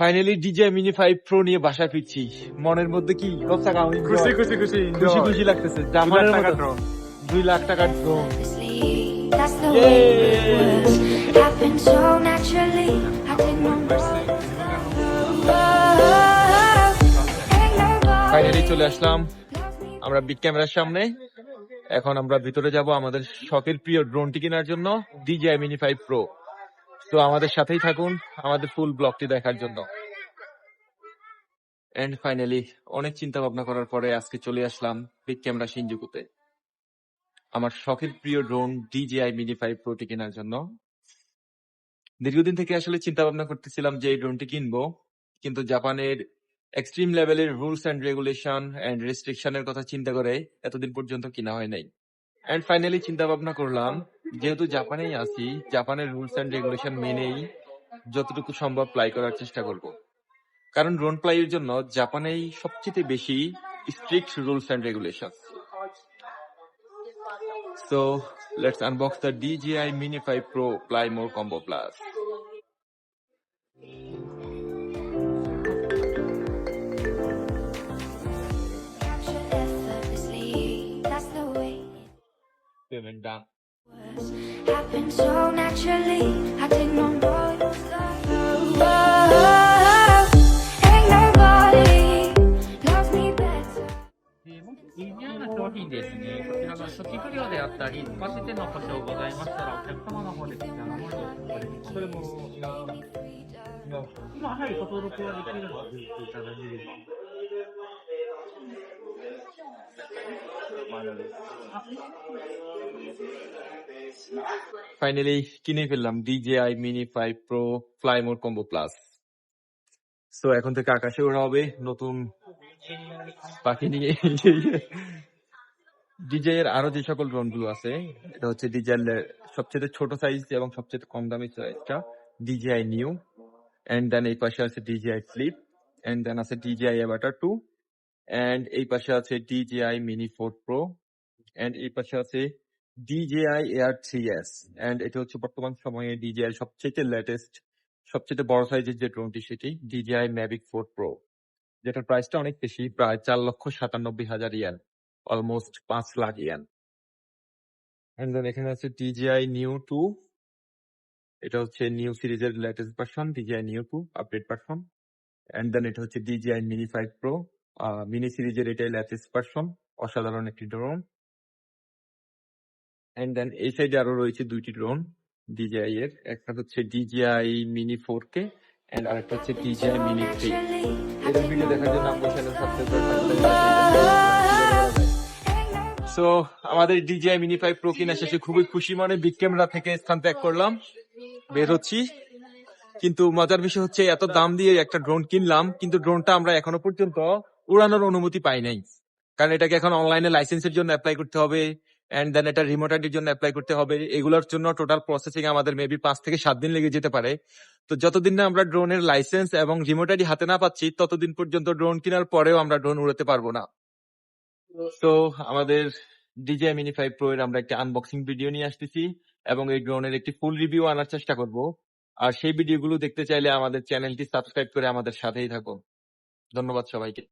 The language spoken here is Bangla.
Finally DJI Mini five Pro নিয়ে বাসায় ফিরছি। মনের মধ্যে কি কত টাকা আমি খুশি খুশি খুশি খুশি খুশি লাগতেছে। দুই জাপানের মতো। দুই লাখ টাকার ড্রোন. ফাইনালি চলে আসলাম। আমরা বিগ ক্যামেরার সামনে। এখন আমরা ভিতরে যাব আমাদের শখের প্রিয় ড্রোনটি কেনার জন্য ডিজিআই মিনি ফাইভ প্রো তো আমাদের সাথেই থাকুন আমাদের ফুল ব্লগটি দেখার জন্য। এন্ড ফাইনালি অনেক চিন্তা ভাবনা করার পরে আজকে চলে আসলাম বিগ ক্যামেরা সিনজুকুতে আমার শখের প্রিয় ড্রোন ডিজিআই মিনি ফাইভ প্রোটি কেনার জন্য। দীর্ঘদিন থেকে আসলে চিন্তা ভাবনা করতেছিলাম যে এই ড্রোনটি কিনবো, কিন্তু জাপানের এক্সট্রিম লেভেলের রুলস এন্ড রেগুলেশন এন্ড রেস্ট্রিকশনের কথা চিন্তা করে এতদিন পর্যন্ত কিনা হয় নাই। এন্ড ফাইনালি চিন্তা ভাবনা করলাম যেহেতু জাপানেই আছি জাপানের রুলস অ্যান্ড রেগুলেশন মেনেই যতটুকু সম্ভব প্লাই করার চেষ্টা করব কারণ ড্রোন প্লাইয়ের জন্য জাপানেই সবচেয়ে বেশি strict rules and regulation so let's unbox the DJI Mini 5 Pro Plymore Combo Plus. Capture effortlessly. That's the Payment done. 商品ですね、こちらの初期不良であったり、ての故障ございましたら、お客様の方でこちらの方にお取り込みそれも今、はい、ご登録はできるので、いただいてで finally কিনে ফেললাম DJI Mini 5 Pro Flymore combo plus so এখন থেকে আকাশে ওড়া হবে নতুন পাখি নিয়ে। ডিজে এর আরও যে সকল ড্রোনগুলো আছে, এটা হচ্ছে ডিজে সবচেয়ে ছোট সাইজ এবং সবচেয়ে কম দামি সাইজটা DJI নিউ এন্ড দেন এই পাশে আছে DJI ফ্লিপ এন্ড দেন আছে DJI অ্যাভাটার টু এন্ড এই পাশে আছে DJI Mini four Pro and এই পাশে আছে DJI Air 3s এন্ড এটা হচ্ছে বর্তমান সময়ে DJI সবচেয়ে লেটেস্ট সবচেয়ে বড় সাইজের যে ড্রোনটি সেটি DJI Mavic 4 Pro, যেটার প্রাইসটা অনেক বেশি, প্রায় চার লক্ষ সাতানব্বই হাজার ইয়ান অলমোস্ট পাঁচ লাখ ইয়ান এন্ড দেন এখানে আছে DJI Neo 2 এটা হচ্ছে নিউ সিরিজের latest version DJI Neo 2 update version and then এটা হচ্ছে DJI Mini 5 Pro. মিনি সিরিজের এটাই লেটেস্ট ভার্সন অসাধারণ একটি ড্রোন এন্ড দেন এই সাইডে আরও রয়েছে দুইটি ড্রোন DJI এর। একটা হচ্ছে DJI mini four K and আরেকটা হচ্ছে DJI Mini 3 এদের ভিডিও দেখার জন্য আমাদের চ্যানেল সাবস্ক্রাইব করে সো আমাদের DJI Mini 5 Pro কিনা শেষে খুবই খুশি মনে বিগ ক্যামেরা থেকে স্থান ত্যাগ করলাম, বের হচ্ছি। কিন্তু মজার বিষয় হচ্ছে, এত দাম দিয়ে একটা ড্রোন কিনলাম, কিন্তু ড্রোনটা আমরা এখনও পর্যন্ত উড়ানোর অনুমতি পাই নাই। কারণ এটাকে এখন অনলাইনে লাইসেন্সের জন্য অ্যাপ্লাই করতে হবে এন্ড দেন এটা রিমোট আইডির জন্য অ্যাপ্লাই করতে হবে। এগুলোর জন্য টোটাল প্রসেসিং আমাদের মেবি পাঁচ থেকে সাত দিন লেগে যেতে পারে। তো যতদিন না আমরা ড্রোনের লাইসেন্স এবং রিমোট আইডি হাতে না পাচ্ছি, ততদিন পর্যন্ত ড্রোন কেনার পরেও আমরা ড্রোন উড়াতে পারব না। তো আমাদের DJI Mini 5 Pro এর আমরা একটা আনবক্সিং ভিডিও নিয়ে আসতেছি, এবং এই ড্রোনের একটি ফুল রিভিউ আনার চেষ্টা করব। আর সেই ভিডিওগুলো দেখতে চাইলে আমাদের চ্যানেলটি সাবস্ক্রাইব করে আমাদের সাথেই থাকুন। ধন্যবাদ সবাইকে।